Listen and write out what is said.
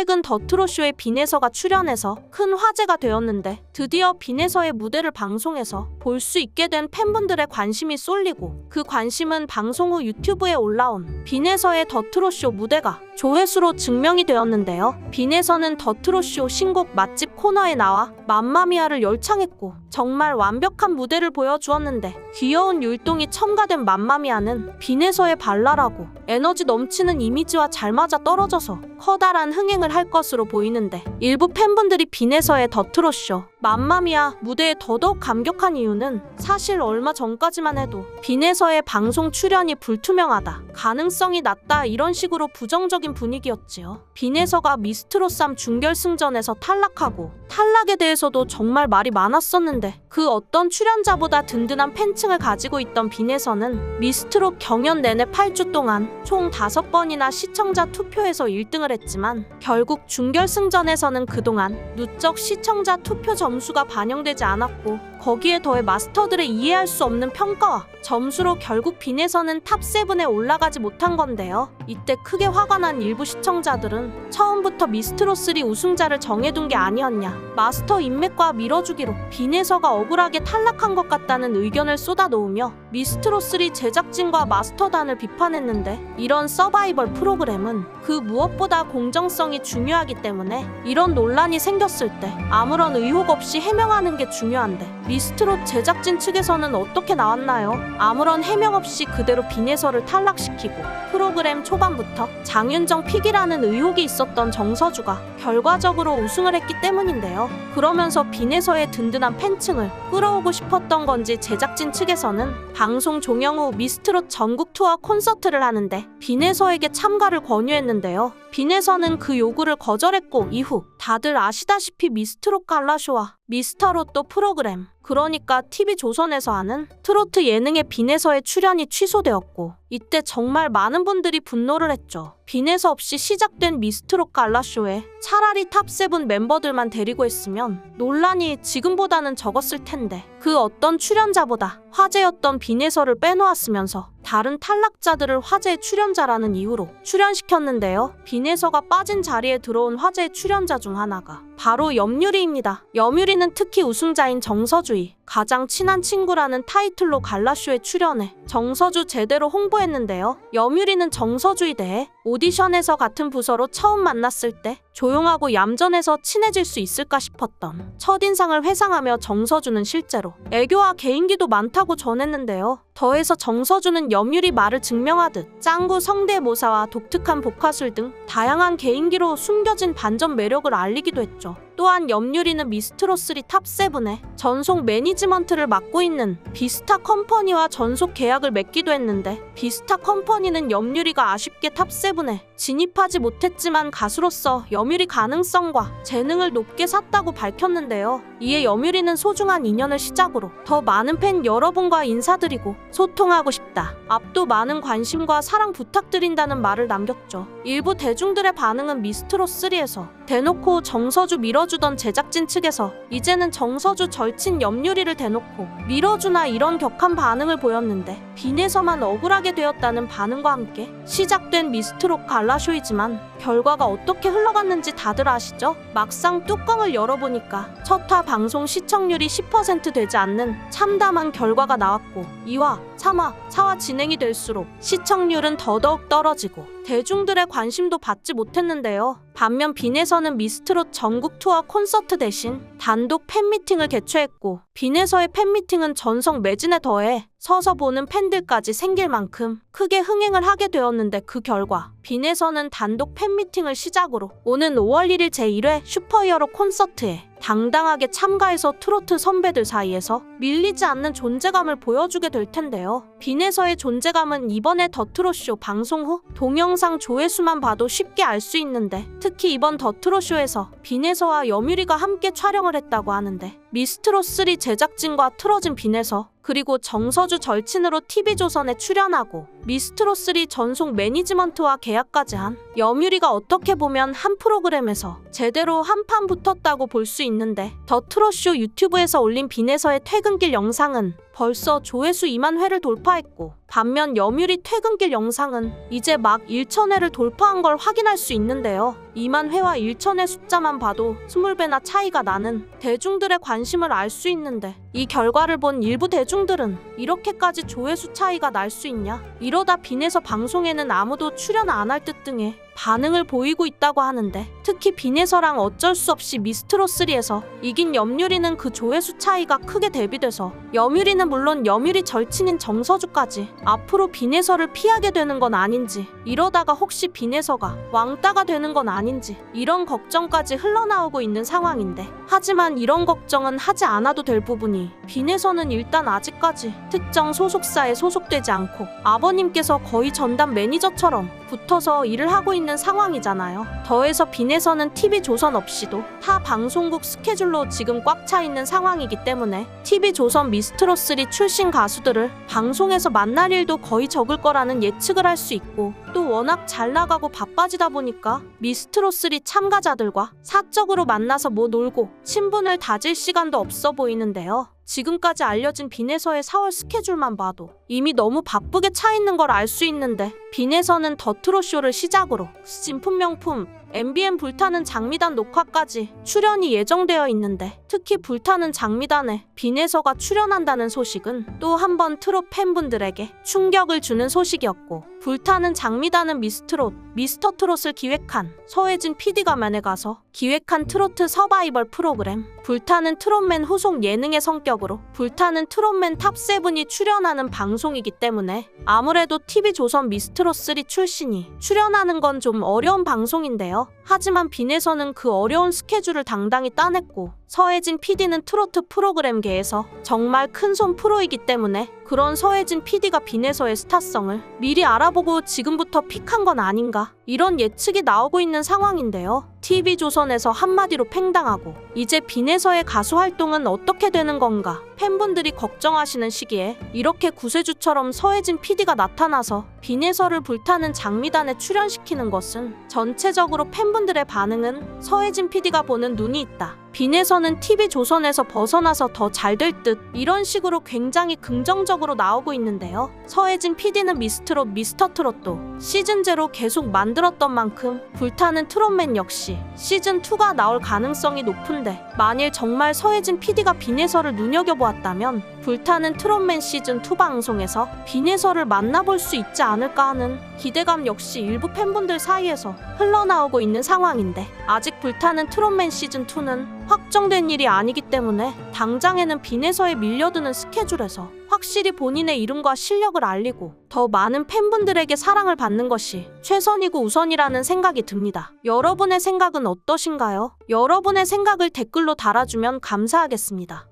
최근 더트로쇼에 빈에서가 출연해서 큰 화제가 되었는데 드디어 빈에서의 무대를 방송해서 볼 수 있게 된 팬분들의 관심이 쏠리고 그 관심은 방송 후 유튜브에 올라온 빈에서의 더트로쇼 무대가 조회수로 증명이 되었는데요. 빈에서는 더트로쇼 신곡 맛집 코너에 나와 맘마미아를 열창했고 정말 완벽한 무대를 보여주었는데 귀여운 율동이 첨가된 맘마미아는 빈에서의 발랄하고 에너지 넘치는 이미지와 잘 맞아 떨어져서 커다란 흥행을 할 것으로 보이는데. 일부 팬분들이 빈에서의 더트로쇼 맘마미아 무대에 더더욱 감격한 이유는 사실 얼마 전까지만 해도 빈에서의 방송 출연이 불투명하다 가능성이 낮다 이런 식으로 부정적인 분위기였지요. 빈에서가 미스트로쌈 준결승전에서 탈락하고 탈락에 대해서도 정말 말이 많았었는데 그 어떤 출연자보다 든든한 팬층을 가지고 있던 빈에서는 미스트롯 경연 내내 8주 동안 총 5번이나 시청자 투표에서 1등을 했지만 결국 준결승전에서는 그동안 누적 시청자 투표 점수가 반영되지 않았고 거기에 더해 마스터들의 이해할 수 없는 평가와 점수로 결국 빈에서는 탑7에 올라가지 못한 건데요. 이때 크게 화가 난 일부 시청자들은 처음부터 미스트로3 우승자를 정해둔 게 아니었냐. 마스터 인맥과 밀어주기로 빈에서가 억울하게 탈락한 것 같다는 의견을 쏟아놓으며 미스트로3 제작진과 마스터단을 비판했는데 이런 서바이벌 프로그램은 그 무엇보다 공정성이 중요하기 때문에 이런 논란이 생겼을 때 아무런 의혹 없이 해명하는 게 중요한데 미스트롯 제작진 측에서는 어떻게 나왔나요? 아무런 해명 없이 그대로 빈에서를 탈락시키고 프로그램 초반부터 장윤정 픽이라는 의혹이 있었던 정서주가 결과적으로 우승을 했기 때문인데요. 그러면서 빈에서의 든든한 팬층을 끌어오고 싶었던 건지 제작진 측에서는 방송 종영 후 미스트롯 전국 투어 콘서트를 하는데 빈에서에게 참가를 권유했는데요. 빈에서는 그 요구를 거절했고 이후 다들 아시다시피 미스트롯 갈라쇼와 미스터 로또 프로그램 그러니까 TV조선에서 하는 트로트 예능의 빈에서의 출연이 취소되었고 이때 정말 많은 분들이 분노를 했죠. 빈에서 없이 시작된 미스트롯 갈라쇼에 차라리 탑7 멤버들만 데리고 했으면 논란이 지금보다는 적었을 텐데 그 어떤 출연자보다 화제였던 빈에서를 빼놓았으면서 다른 탈락자들을 화제의 출연자라는 이유로 출연시켰는데요. 빈에서가 빠진 자리에 들어온 화제의 출연자 중 하나가 바로 염유리입니다. 염유리는 특히 우승자인 정서주의 가장 친한 친구라는 타이틀로 갈라쇼에 출연해 정서주 제대로 홍보했는데요. 염유리는 정서주에 대해 오디션에서 같은 부서로 처음 만났을 때 조용하고 얌전해서 친해질 수 있을까 싶었던 첫인상을 회상하며 정서주는 실제로 애교와 개인기도 많다고 전했는데요. 더해서 정서주는 염유리 말을 증명하듯 짱구 성대모사와 독특한 복화술 등 다양한 개인기로 숨겨진 반전 매력을 알리기도 했죠. 또한 염유리는 미스트로3 탑7에 전속 매니지먼트를 맡고 있는 비스타 컴퍼니와 전속 계약을 맺기도 했는데 비스타 컴퍼니는 염유리가 아쉽게 탑7에 진입하지 못했지만 가수로서 염유리 가능성과 재능을 높게 샀다고 밝혔는데요. 이에 염유리는 소중한 인연을 시작으로 더 많은 팬 여러분과 인사드리고 소통하고 싶다. 앞도 많은 관심과 사랑 부탁드린다는 말을 남겼죠. 일부 대중들의 반응은 미스트로3에서 대놓고 정서주 밀어주 던 제작진 측에서 이제는 정서주 절친 염유리를 대놓고 밀어주나 이런 격한 반응을 보였는데 빈에서만 억울하게 되었다는 반응과 함께 시작된 미스트롯 갈라쇼이지만 결과가 어떻게 흘러갔는지 다들 아시죠? 막상 뚜껑을 열어보니까 첫 화 방송 시청률이 10% 되지 않는 참담한 결과가 나왔고 2화, 3화, 4화 진행이 될수록 시청률은 더더욱 떨어지고 대중들의 관심도 받지 못했는데요. 반면 빈에서는 미스트롯 전국 투어 콘서트 대신 단독 팬미팅을 개최했고 빈에서의 팬미팅은 전성 매진에 더해 서서 보는 팬들까지 생길 만큼 크게 흥행을 하게 되었는데 그 결과 빈에서는 단독 팬미팅을 시작으로 오는 5월 1일 제1회 슈퍼히어로 콘서트에 당당하게 참가해서 트로트 선배들 사이에서 밀리지 않는 존재감을 보여주게 될 텐데요. 빈에서의 존재감은 이번에 더트로쇼 방송 후 동영상 조회수만 봐도 쉽게 알 수 있는데 특히 이번 더트로쇼에서 빈에서와 여뮤리가 함께 촬영을 했다고 하는데 미스트로3 제작진과 틀어진 빈에서 그리고 정서주 절친으로 TV조선에 출연하고 미스트로3 전속 매니지먼트와 계약까지 한 여뮤리가 어떻게 보면 한 프로그램에서 제대로 한 판 붙었다고 볼 수 있는데 더 트롯쇼 유튜브에서 올린 빈에서의 퇴근길 영상은 벌써 조회수 2만 회를 돌파했고 반면 염유리 퇴근길 영상은 이제 막 1천 회를 돌파한 걸 확인할 수 있는데요. 2만 회와 1천 회 숫자만 봐도 20배나 차이가 나는 대중들의 관심을 알 수 있는데 이 결과를 본 일부 대중들은 이렇게까지 조회수 차이가 날 수 있냐? 이러다 빈에서 방송에는 아무도 출연 안 할 듯 등의 반응을 보이고 있다고 하는데 특히 빈에서랑 어쩔 수 없이 미스트로3에서 이긴 염유리는 그 조회수 차이가 크게 대비돼서 염유리는 물론 염유리 절친인 정서주까지 앞으로 빈에서를 피하게 되는 건 아닌지 이러다가 혹시 빈에서가 왕따가 되는 건 아닌지 이런 걱정까지 흘러나오고 있는 상황인데 하지만 이런 걱정은 하지 않아도 될 부분이 빈에서는 일단 아직까지 특정 소속사에 소속되지 않고 아버님께서 거의 전담 매니저처럼 붙어서 일을 하고 있는 상황이잖아요. 더해서 빈에서는 TV조선 없이도 타 방송국 스케줄로 지금 꽉 차 있는 상황이기 때문에 TV조선 미스트로3 출신 가수들을 방송에서 만날 일도 거의 적을 거라는 예측을 할 수 있고 또 워낙 잘 나가고 바빠지다 보니까 미스트로3 참가자들과 사적으로 만나서 뭐 놀고 친분을 다질 시간도 없어 보이는데요. 지금까지 알려진 빈에서의 4월 스케줄만 봐도 이미 너무 바쁘게 차 있는 걸 알 수 있는데 빈에서는 더트로 쇼를 시작으로 진품 명품 MBN 불타는 장미단 녹화까지 출연이 예정되어 있는데 특히 불타는 장미단에 빈에서가 출연한다는 소식은 또 한 번 트롯 팬분들에게 충격을 주는 소식이었고 불타는 장미단은 미스트롯 미스터 트롯을 기획한 서혜진 PD가 만에 가서 기획한 트로트 서바이벌 프로그램 불타는 트롯맨 후속 예능의 성격으로 불타는 트롯맨 탑7이 출연하는 방송이기 때문에 아무래도 TV조선 미스트롯3 출신이 출연하는 건 좀 어려운 방송인 데요. 하지만 빈에서는 그 어려운 스케줄을 당당히 따냈고 서혜진 PD는 트로트 프로그램계에서 정말 큰 손 프로이기 때문에 그런 서혜진 PD가 빈에서의 스타성을 미리 알아보고 지금부터 픽한 건 아닌가 이런 예측이 나오고 있는 상황인데요. TV조선에서 한마디로 팽당하고 이제 빈에서의 가수 활동은 어떻게 되는 건가 팬분들이 걱정하시는 시기에 이렇게 구세주처럼 서혜진 PD가 나타나서 빈에서를 불타는 장미단에 출연시키는 것은 전체적으로 팬분들의 반응은 서혜진 PD가 보는 눈이 있다. 빈에서는 TV조선에서 벗어나서 더 잘 될 듯 이런 식으로 굉장히 긍정적으로 나오고 있는데요. 서혜진 PD는 미스트롯 미스터 트롯도 시즌 제로 계속 만들었던 만큼 불타는 트롯맨 역시 시즌 2가 나올 가능성이 높은데 만일 정말 서혜진 PD가 빈에서를 눈여겨보았다면 불타는 트롯맨 시즌 2 방송에서 빈에서를 만나볼 수 있지 않을까 하는 기대감 역시 일부 팬분들 사이에서 흘러나오고 있는 상황인데 아직 불타는 트롯맨 시즌 2는 확정된 일이 아니기 때문에 당장에는 빈에서에 밀려드는 스케줄에서 확실히 본인의 이름과 실력을 알리고 더 많은 팬분들에게 사랑을 받는 것이 최선이고 우선이라는 생각이 듭니다. 여러분의 생각은 어떠신가요? 여러분의 생각을 댓글로 달아주면 감사하겠습니다.